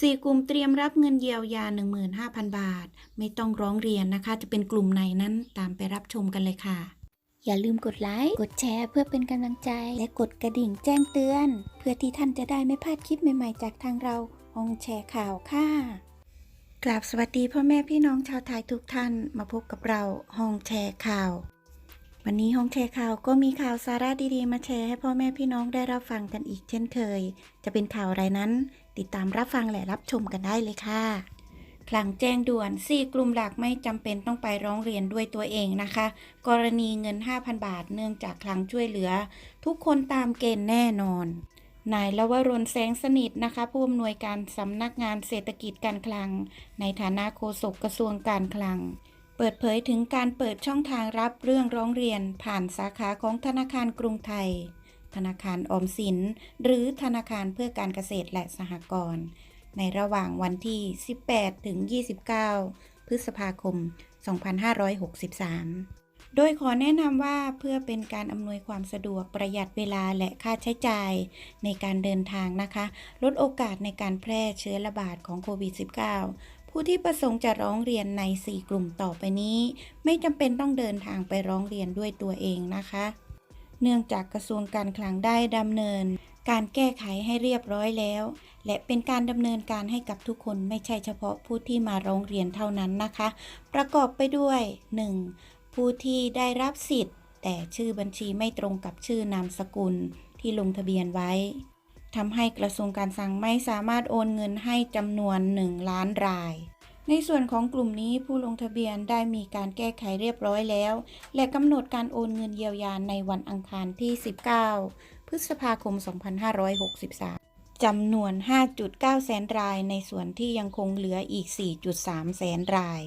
สี่กลุ่มเตรียมรับเงินเยียวยา 15,000 บาท ไม่ต้องร้องเรียนนะคะ จะเป็นกลุ่มไหนนั้นตามไปรับชมกันเลยค่ะ อย่าลืมกดไลค์ กดแชร์เพื่อเป็นกำลังใจ และกดกระดิ่งแจ้งเตือน เพื่อที่ท่านจะได้ไม่พลาดคลิปใหม่ๆ จากทางเราห้องแชร์ข่าวค่ะ กราบสวัสดีพ่อแม่พี่น้องชาวไทยทุกท่านมาพบกับเราห้องแชร์ข่าว วันนี้ห้องแชร์ข่าวก็มีข่าวสาระดีๆ มาแชร์ให้พ่อแม่พี่น้องได้รับฟังกันอีกเช่นเคย จะเป็นข่าวอะไรนั้น ติดตามรับฟังและรับชมกันได้เลยค่ะ คลังแจ้งด่วน 4 กลุ่มหลักไม่จำเป็นต้องไปร้องเรียนด้วยตัวเองนะคะ กรณีเงิน 5,000 บาทเนื่องจากคลังช่วยเหลือ ทุกคนตามเกณฑ์แน่นอน นายลวรนแสงสนิทนะคะ ผู้อำนวยการสำนักงานเศรษฐกิจการคลัง ในฐานะโฆษกกระทรวงการคลัง เปิดเผยถึงการเปิดช่องทางรับเรื่องร้องเรียนผ่านสาขาของธนาคารกรุงไทย ธนาคารออมสิน หรือธนาคารเพื่อการเกษตรและสหกรณ์ ในระหว่างวันที่ 18 ถึง 29 พฤษภาคม 2563 โดยขอแนะนำว่าเพื่อเป็นการอำนวยความสะดวกประหยัดเวลาและค่าใช้จ่ายในการเดินทางนะคะ ลดโอกาสในการแพร่เชื้อระบาดของโควิด -19 ผู้ที่ประสงค์จะร้องเรียนใน 4 กลุ่มต่อไปนี้ ไม่จำเป็นต้องเดินทางไปร้องเรียนด้วยตัวเองนะคะ เนื่องจากกระทรวงการคลังได้ดำเนิน การแก้ไขให้เรียบร้อยแล้ว และเป็นการดำเนินการให้กับทุกคนไม่ใช่เฉพาะผู้ที่มาร้องเรียนเท่านั้นนะคะ ประกอบไปด้วย 1. ผู้ที่ได้รับสิทธิ์ แต่ชื่อบัญชีไม่ตรงกับชื่อนามสกุลที่ลงทะเบียนไว้ ทำให้กระทรวงการคลังไม่สามารถโอนเงินให้จำนวน 1 ล้านราย ในส่วนของกลุ่มนี้ผู้ลงทะเบียนได้มีการแก้ไขเรียบร้อยแล้ว และกำหนดการโอนเงินเยียวยาในวันอังคารที่ 19 พฤษภาคม 2563 จำนวน 5.9 แสนราย ในส่วนที่ยังคงเหลืออีก 4.3 แสนราย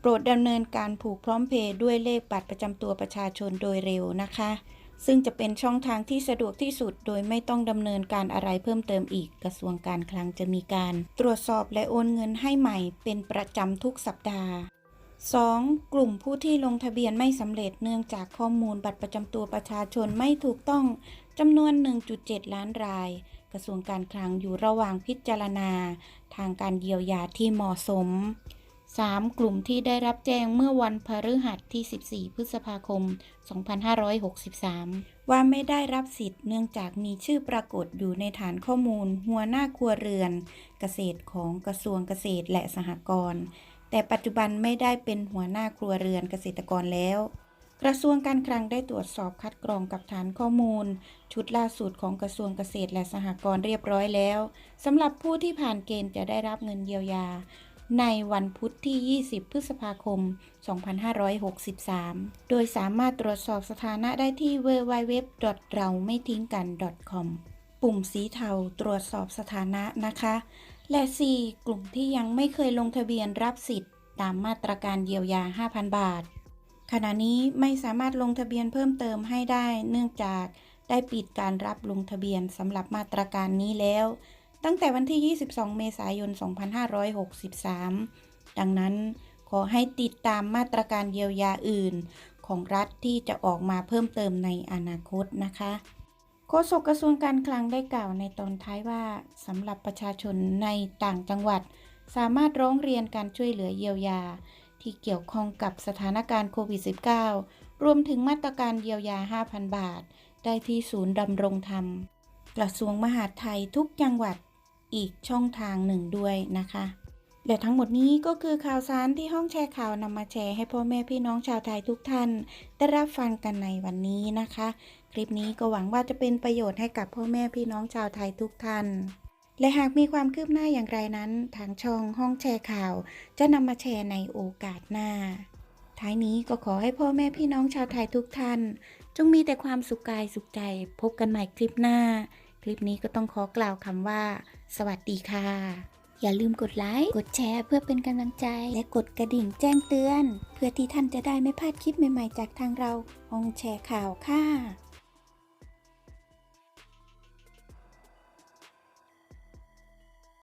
โปรดดำเนินการผูกพร้อมเพย์ด้วยเลขบัตรประจำตัวประชาชนโดยเร็วนะคะ ซึ่งจะเป็นช่องทางที่สะดวกที่สุด โดยไม่ต้องดำเนินการอะไรเพิ่มเติมอีก กระทรวงการคลังจะมีการ ตรวจสอบและโอนเงินให้ใหม่เป็นประจำทุกสัปดาห์ 2. กลุ่มผู้ที่ลงทะเบียนไม่สำเร็จเนื่องจากข้อมูลบัตรประจำตัวประชาชนไม่ถูกต้องจำนวน 1.7 ล้านราย กระทรวงการคลังอยู่ระหว่างพิจารณา ทางการเยียวยาที่เหมาะสม 3. กลุ่มที่ได้รับแจ้งเมื่อวันพฤหัสที่ 14 พฤษภาคม 2563 ว่าไม่ได้รับสิทธิ์เนื่องจากมีชื่อปรากฏอยู่ในฐานข้อมูล หัวหน้าครัวเรือน เกษตรของกระทรวงเกษตรและสหกรณ์แต่ปัจจุบันไม่ได้เป็นหัวหน้าครัวเรือนเกษตรกรแล้ว กระทรวงการคลังได้ตรวจสอบคัดกรองกับฐานข้อมูล ชุดล่าสุดของกระทรวงเกษตรและสหกรณ์เรียบร้อยแล้วสำหรับผู้ที่ผ่านเกณฑ์จะได้รับเงินเยียวยา ในวันพุธที่ 20 พฤษภาคม 2563 โดยสามารถตรวจสอบสถานะได้ที่ www. เราไม่ทิ้งกัน .com ปุ่มสีเทาตรวจสอบสถานะนะคะ และ 4. กลุ่มที่ยังไม่เคยลงทะเบียนรับสิทธิ์ ตามมาตรการเยียวยา 5,000 บาท ขณะนี้ไม่สามารถลงทะเบียนเพิ่มเติมให้ได้ เนื่องจากได้ปิดการรับลงทะเบียนสำหรับมาตรการนี้แล้ว ตั้งแต่วันที่ 22 เมษายน 2563 ดังนั้นขอให้ติดตามมาตรการเยียวยาอื่น ของรัฐที่จะออกมาเพิ่มเติมในอนาคตนะคะโฆษกกระทรวงการคลังได้กล่าวในตอนท้ายว่าสำหรับประชาชนในต่างจังหวัด สามารถร้องเรียนการช่วยเหลือเยียวยา ที่เกี่ยวข้องกับสถานการณ์โควิด -19 รวมถึงมาตรการเยียวยา 5,000 บาท ได้ที่ศูนย์ดำรงธรรม กระทรวงมหาดไทยทุกจังหวัด อีกช่องทางหนึ่งด้วยนะคะและทั้งหมดนี้ก็คือข่าวสารที่ห้องแชร์ข่าวนำมาแชร์ให้พ่อแม่พี่น้องชาวไทยทุกท่าน ได้รับฟังกันในวันนี้นะคะ คลิปนี้ก็หวังว่าจะเป็นประโยชน์ให้กับพ่อแม่พี่น้องชาวไทยทุกท่าน และหากมีความคืบหน้าอย่างไรนั้น ทางช่องห้องแชร์ข่าว จะนำมาแชร์ในโอกาสหน้า ท้ายนี้ก็ขอให้พ่อแม่พี่น้องชาวไทยทุกท่าน จงมีแต่ความสุขกายสุขใจ พบกันใหม่คลิปหน้า ลิปนี้ก็ต้องขอกล่าวคำว่า สวัสดีค่ะ อย่าลืมกดไลค์ กดแชร์เพื่อเป็นกำลังใจ และกดกระดิ่งแจ้งเตือน เพื่อที่ท่านจะได้ไม่พลาดคลิปใหม่ๆ จากทางเราองแชร์ข่าวค่ะ